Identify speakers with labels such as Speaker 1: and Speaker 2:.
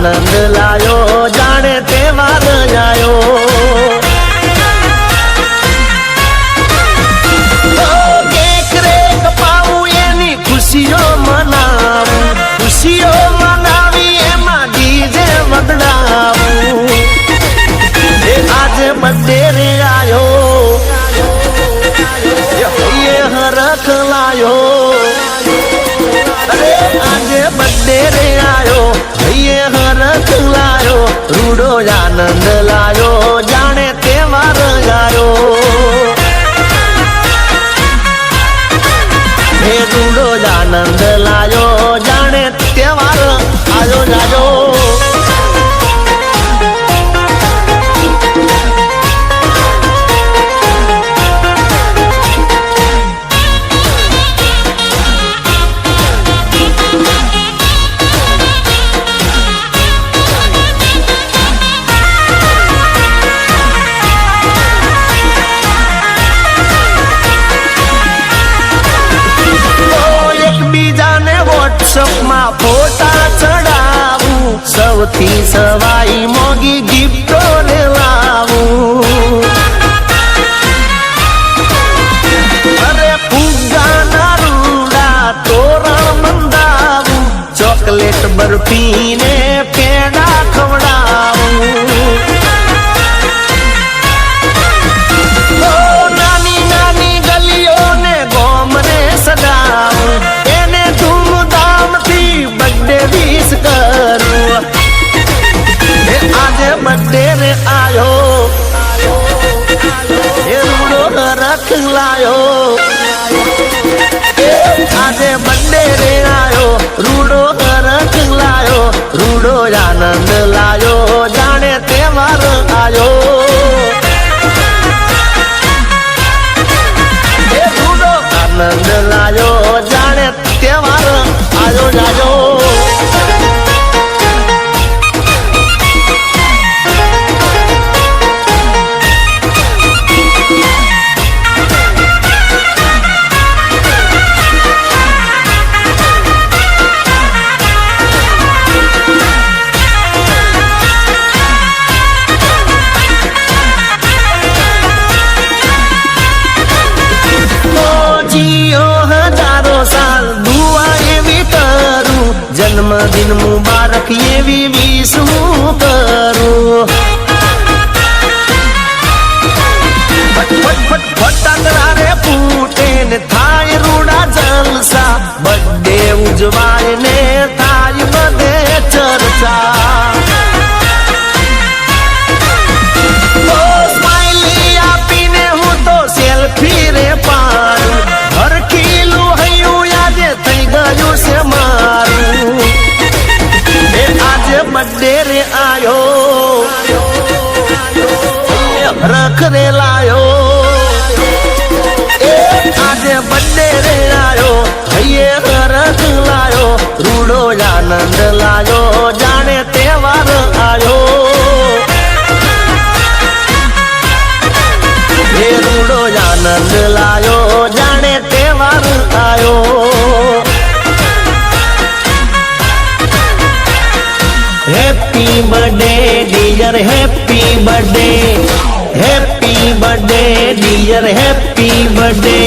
Speaker 1: આનંદ લાયો, જાણે તે આયો. ઓ, કેક રે કપાવું, એની ખુશીઓ મનાવું. ખુશીઓ મનાવી, એમાં ડીજે વગડાવું આજે રે આનંદ લાયો જાણે તહેવાર આયો હે રૂડો આનંદ લાયો જાણે તહેવાર આયો જાજો ફોટા ચડાવું, સૌથી સવાઈ મોગી ગિફ્ટો ને લાવું. અરે ફુગ્ગાના રૂડા તોરણ મંદાવું ચોકલેટ બરફી ને રખ લાયો આજે બર્થડે રે આયો રૂડો હરખ લાયો રૂડો આનંદ લાયો જાણે તહેવાર રૂડો આનંદ લાયો જાણે તહેવાર આયો જાજો જન્મદિન મુબારક એવી વીસ હું કરું. ફટ ફટ ફટ, ફટાકડા રે ફૂટે ને થાય રૂડા જલસા. બર્થડે ઉજવાય ને આનંદ લાયો, જાણે તહેવાર આવ્યો હે રૂડો આનંદ લાયો, જાણે તહેવાર આવ્યો happy birthday dear happy birthday happy birthday dear happy birthday